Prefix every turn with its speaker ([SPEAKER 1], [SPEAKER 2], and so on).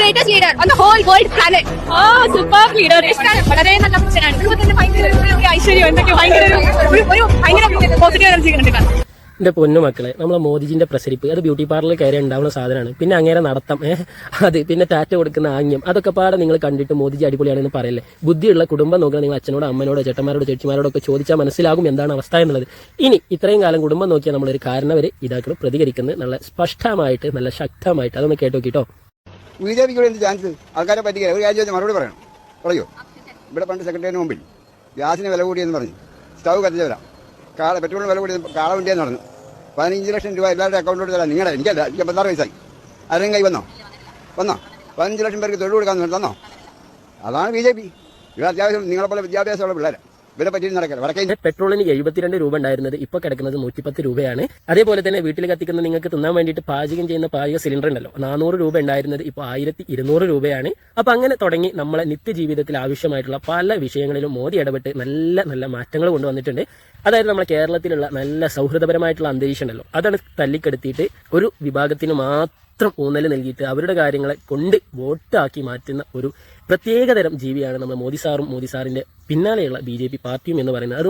[SPEAKER 1] Greatest leader on the whole world planet
[SPEAKER 2] ആ super leader ഇഷ്ടമാണ്
[SPEAKER 1] വളരെ നല്ല മനുഷ്യനാണ്.
[SPEAKER 2] അതുപോലെ തന്നെ ഭയങ്കര ഒരു- ഒരു ഐശ്വര്യം എന്തൊക്കെ ഭയങ്കര ഒരു- ഭയങ്കര പോസിറ്റീവ് എനർജി കണ്ടിട്ടാണ്.
[SPEAKER 3] എന്റെ പൊന്നു മക്കളെ നമ്മളെ മോദിജിന്റെ പ്രസരിപ്പ്. അത് ബ്യൂട്ടി പാർലറിൽ കയറി ഉണ്ടാവുന്ന സാധനമാണ്. പിന്നെ അങ്ങേരെ നടത്തം. ഏഹ് അത് പിന്നെ ടാറ്റ കൊടുക്കുന്ന ആംഗ്യം. അതൊക്കെ പാടെ നിങ്ങൾ കണ്ടിട്ട് മോദിജി അടിപൊളിയാണെന്ന് പറയല്ലേ? ബുദ്ധിയുള്ള കുടുംബം നോക്കുക നിങ്ങൾ അച്ഛനോട് അമ്മനോട് ചേട്ടന്മാരോട് ചേച്ചിമാരോടൊക്കെ ചോദിച്ചാൽ മനസ്സിലാകും എന്താണ് അവസ്ഥ എന്നുള്ളത്. ഇനി ഇത്രയും കാലം കുടുംബം നോക്കിയാൽ നമ്മളൊരു കാരണവർ ഇതാക്കണം പ്രതികരിക്കുന്നത് നല്ല സ്പഷ്ടമായിട്ട് നല്ല ശക്തമായിട്ട്. അതൊന്ന് കേട്ടോ കേട്ടോ
[SPEAKER 4] ബി ജെ പിക്ക് എന്ത് ചാൻസ് ആൾക്കാരെ പറ്റിക്കുക ഒരു കാര്യം മറുപടി പറയണം. പറയോ? ഇവിടെ പണ്ട് സെക്രട്ടറിന് മുമ്പിൽ ഗ്യാസിന് വില കൂടിയെന്ന് പറഞ്ഞു. സ്റ്റൗ കത്തിച്ചവരാ കാള പെട്രോളിന് വില കൂടിയത് കാള വണ്ടിയെന്ന് പറഞ്ഞു. പതിനഞ്ച് ലക്ഷം രൂപ എല്ലാവരുടെ അക്കൗണ്ടിലോട്ട് തരാം. നിങ്ങളുടെ എനിക്കല്ല എനിക്ക് പത്താറ് വയസ്സായി. ആരെങ്കിലും കൈ വന്നോ? വന്നോ? പതിനഞ്ച് ലക്ഷം പേർക്ക് തൊഴിൽ കൊടുക്കാൻ തന്നോ അതാണ് ബി ജെ പി. ഇവിടെ അത്യാവശ്യം നിങ്ങളെപ്പോലെ വിദ്യാഭ്യാസമുള്ള പിള്ളേരെ. ഇവരെ പറ്റി
[SPEAKER 3] പെട്രോളിന് എഴുപത്തിരണ്ട് രൂപ ഉണ്ടായിരുന്നത് ഇപ്പൊ കിടക്കുന്നത് നൂറ്റിപ്പത്ത് രൂപയാണ്. അതേപോലെ തന്നെ വീട്ടിൽ കത്തിക്കുന്ന നിങ്ങൾക്ക് തിന്നാൻ വേണ്ടിയിട്ട് പാചകം ചെയ്യുന്ന പാചക സിലിണ്ടർ ഉണ്ടല്ലോ. നാനൂറ് രൂപ ഉണ്ടായിരുന്നത് ഇപ്പോൾ ആയിരത്തി ഇരുന്നൂറ് രൂപയാണ്. അപ്പൊ അങ്ങനെ തുടങ്ങി നമ്മളെ നിത്യജീവിതത്തിൽ ആവശ്യമായിട്ടുള്ള പല വിഷയങ്ങളിലും മോദി ഇടപെട്ട് നല്ല നല്ല മാറ്റങ്ങൾ കൊണ്ടുവന്നിട്ടുണ്ട്. അതായത് നമ്മുടെ കേരളത്തിലുള്ള നല്ല സൗഹൃദപരമായിട്ടുള്ള അന്തരീക്ഷം ഉണ്ടല്ലോ. അതാണ് തല്ലിക്കെടുത്തിയിട്ട് ഒരു വിഭാഗത്തിന് മാത്രം ഊന്നൽ നൽകിയിട്ട് അവരുടെ കാര്യങ്ങളെ കൊണ്ട് വോട്ടാക്കി മാറ്റുന്ന ഒരു പ്രത്യേകതരം ജീവിയാണ് നമ്മുടെ മോദി സാറും മോദി സാറിന്റെ പിന്നാലെയുള്ള ബി പാർട്ടിയും എന്ന് പറയുന്നത്. അതുകൊണ്ട്